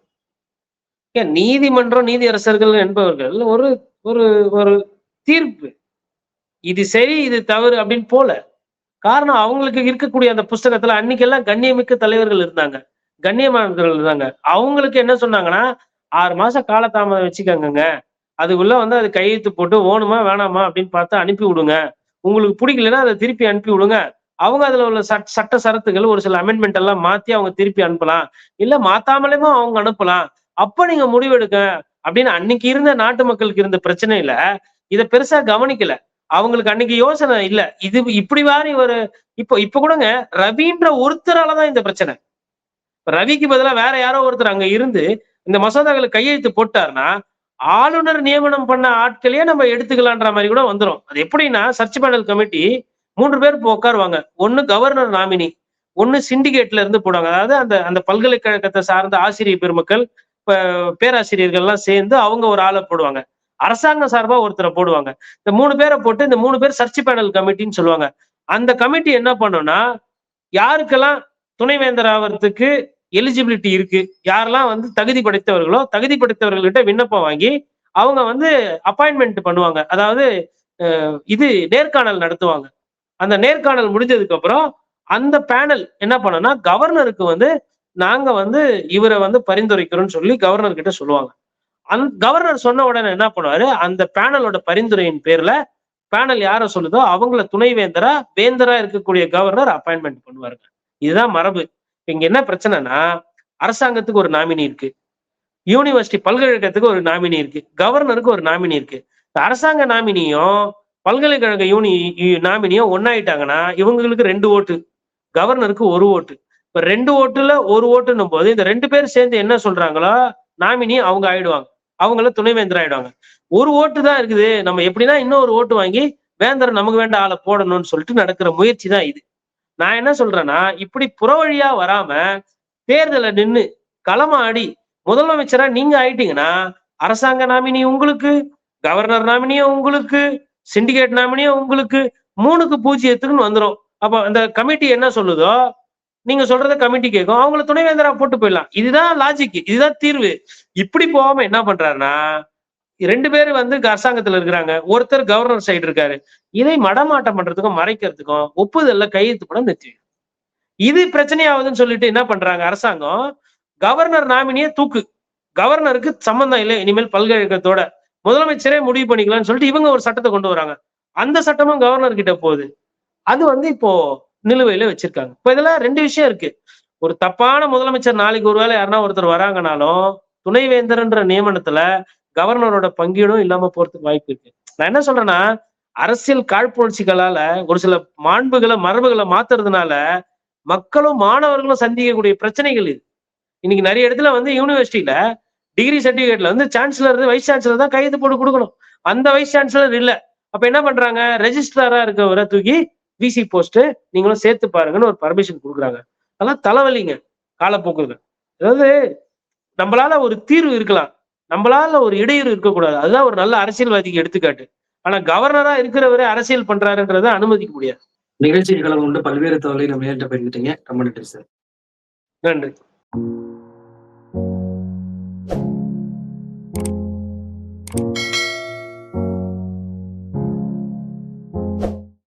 ஏன் நீதிமன்றம், நீதியரசர்கள் என்பவர்கள் ஒரு ஒரு ஒரு தீர்ப்பு. இது சரி, இது தவறு அப்படின்னு போல. காரணம் அவங்களுக்கு இருக்கக்கூடிய அந்த புஸ்தகத்துல அன்னைக்கெல்லாம் கண்ணியமிக்க தலைவர்கள் இருந்தாங்க. கண்ணியமானவர்கள் இருந்தாங்க. அவங்களுக்கு என்ன சொன்னாங்கன்னா, ஆறு மாசம் காலதாமதம் வச்சுக்கோங்கங்க அதுக்குள்ள வந்து அது கையெழுத்து போட்டு ஓணுமா, வேணாமா அப்படின்னு பார்த்து அனுப்பி விடுங்க. உங்களுக்கு பிடிக்கலன்னா அதை திருப்பி அனுப்பி விடுங்க. அவங்க அதுல உள்ள சட் சட்ட சரத்துகள் ஒரு சில அமெண்ட்மெண்ட் எல்லாம் மாத்தி அவங்க திருப்பி அனுப்பலாம். இல்ல மாத்தாமலேயும் அவங்க அனுப்பலாம். அப்ப நீங்க முடிவெடுக்க அப்படின்னு அன்னைக்கு இருந்த நாட்டு மக்களுக்கு இருந்த பிரச்சனையில இத பெருசா கவனிக்கல அவங்களுக்கு அன்னைக்கு யோசனை இல்ல. இது இப்படி மாதிரி ஒரு இப்போ இப்ப கூடங்க ரவின்ற ஒருத்தராலதான் இந்த பிரச்சனை. ரவிக்கு பதிலா வேற யாரோ ஒருத்தர் அங்க இருந்து இந்த மசோதாக்களை கையெழுத்து போட்டாருன்னா ஆளுநர் நியமனம் பண்ண ஆட்களையே நம்ம எடுத்துக்கலான்ற மாதிரி கூட வந்துரும். அது எப்படின்னா சர்ச் பேனல் கமிட்டி மூன்று பேர் உட்காருவாங்க. ஒன்னு கவர்னர் நாமினி ஒன்னு சிண்டிகேட்ல இருந்து போடுவாங்க. அதாவது அந்த அந்த பல்கலைக்கழகத்தை சார்ந்த ஆசிரியர் பெருமக்கள் இப்ப பேராசிரியர்கள் எல்லாம் சேர்ந்து அவங்க ஒரு ஆளை போடுவாங்க. அரசாங்கம் சார்பா ஒருத்தரை போடுவாங்க. இந்த மூணு பேரை போட்டு இந்த மூணு பேர் சர்ச் பேனல் கமிட்டின்னு சொல்லுவாங்க. அந்த கமிட்டி என்ன பண்ணும்னா யாருக்கெல்லாம் துணைவேந்தர் ஆவறதுக்கு எலிஜிபிலிட்டி இருக்கு யாரெல்லாம் வந்து தகுதி படைத்தவர்களோ தகுதி படைத்தவர்கள்கிட்ட விண்ணப்பம் வாங்கி அவங்க வந்து அப்பாயின்மெண்ட் பண்ணுவாங்க. அதாவது இது நேர்காணல் நடத்துவாங்க. அந்த நேர்காணல் முடிஞ்சதுக்கு அப்புறம் அந்த பேனல் என்ன பண்ணுன்னா கவர்னருக்கு வந்து நாங்க வந்து இவரை வந்து பரிந்துரைக்கிறோம்னு சொல்லி கவர்னர் கிட்ட சொல்லுவாங்க. அந் கவர்னர் சொன்ன உடனே என்ன பண்ணுவாரு? அந்த பேனலோட பரிந்துரையின் பேர்ல பேனல் யார சொல்லுதோ அவங்கள துணை வேந்தரா வேந்தரா இருக்கக்கூடிய கவர்னர் அப்பாயின்மெண்ட் பண்ணுவாருங்க இதுதான் மரபு. இங்க என்ன பிரச்சனைனா அரசாங்கத்துக்கு ஒரு நாமினி இருக்கு. யூனிவர்சிட்டி பல்கலைக்கழகத்துக்கு ஒரு நாமினி இருக்கு. கவர்னருக்கு ஒரு நாமினி இருக்கு. அரசாங்க நாமினியும் பல்கலைக்கழக யூனி நாமினியும் ஒன்னாயிட்டாங்கன்னா இவங்களுக்கு ரெண்டு ஓட்டு. கவர்னருக்கு ஒரு ஓட்டு. இப்ப ரெண்டு ஓட்டுல ஒரு ஓட்டுன்னும் போது இந்த ரெண்டு பேர் சேர்ந்து என்ன சொல்றாங்களோ நாமினி அவங்க ஆயிடுவாங்க. அவங்கள துணைவேந்தர் ஆயிடுவாங்க ஒரு ஓட்டு தான் இருக்குது. நம்ம எப்படின்னா இன்னொரு ஓட்டு வாங்கி வேந்தர் நமக்கு வேண்ட ஆளை போடணும்னு சொல்லிட்டு நடக்கிற முயற்சி தான் இது. நான் என்ன சொல்றேன்னா இப்படி புற வழியா வராம தேர்தலை நின்னு களமாடி முதலமைச்சரா நீங்க ஆயிட்டீங்கன்னா அரசாங்க நாமினி உங்களுக்கு கவர்னர் நாமினியும் உங்களுக்கு சிண்டிகேட் நாமினியும் உங்களுக்கு மூணுக்கு பூஜ்ஜியத்துக்குன்னு வந்துரும். அப்ப அந்த கமிட்டி என்ன சொல்லுதோ நீங்க சொல்றத கமிட்டி கேட்கும் அவங்கள துணைவேந்தரா போட்டு போயிடலாம். இதுதான் லாஜிக் இதுதான் தீர்வு. இப்படி போகாம என்ன பண்றாருன்னா ரெண்டு பேரும் வந்து அரசாங்கத்துல இருக்கிறாங்க. ஒருத்தர் கவர்னர் சைடு இருக்காரு. இதை மடமாட்டம் பண்றதுக்கும் மறைக்கிறதுக்கும் ஒப்புதல்ல கையெழுத்து படம் நிறுத்தி இது பிரச்சனையாவதுன்னு சொல்லிட்டு என்ன பண்றாங்க அரசாங்கம் கவர்னர் நாமினியே தூக்கு. கவர்னருக்கு சம்பந்தம் இல்லை. இனிமேல் பல்கலைக்கழகத்தோட முதலமைச்சரே முடிவு பண்ணிக்கலாம்னு சொல்லிட்டு இவங்க ஒரு சட்டத்தை கொண்டு வராங்க. அந்த சட்டமும் கவர்னர் கிட்ட போகுது. அது வந்து இப்போ நிலுவையில வச்சிருக்காங்க. இப்போ இதெல்லாம் ரெண்டு விஷயம் இருக்கு. ஒரு தப்பான முதலமைச்சர் நாளைக்கு ஒருவேளை யாருன்னா ஒருத்தர் வராங்கனாலும் துணைவேந்தர்ன்ற நியமனத்துல கவர்னரோட பங்கீடும் இல்லாம போறதுக்கு வாய்ப்பு இருக்கு. நான் என்ன சொல்றேன்னா அரசியல் காழ்ப்புணர்ச்சிகளால ஒரு சில மாண்புகளை மரபுகளை மாத்துறதுனால மக்களும் மாணவர்களும் சந்திக்கக்கூடிய பிரச்சனைகள் இது. இன்னைக்கு நிறைய இடத்துல வந்து யூனிவர்சிட்டியில டிகிரி சர்டிபிகேட்ல வந்து சான்சலர் வைஸ் சான்சலர் தான் கையெழுத்து போட்டு கொடுக்கணும். அந்த வைஸ் சான்சலர் இல்ல. அப்ப என்ன பண்றாங்க? ரெஜிஸ்ட்ராரா இருக்கவரை தூக்கி விசி போஸ்ட் நீங்களும் சேர்த்து பாருங்கன்னு ஒரு பர்மிஷன் கொடுக்குறாங்க. அதெல்லாம் தலைவலிங்க காலப்போக்குங்க அதாவது நம்மளால ஒரு தீர்வு இருக்கலாம். நம்மளால ஒரு இடையூறு இருக்கக்கூடாது. அதுதான் ஒரு நல்ல அரசியல்வாதிக்கு எடுத்துக்காட்டு. ஆனா கவர்னரா இருக்கிறவரே அரசியல் பண்றாருன்றதை அனுமதிக்க முடியாது. நிகழ்ச்சிகள் கொண்டு பல்வேறு தகவலை நம்ம ஏற்ற பயந்துட்டீங்க ரொம்ப நன்றி சார் நன்றி.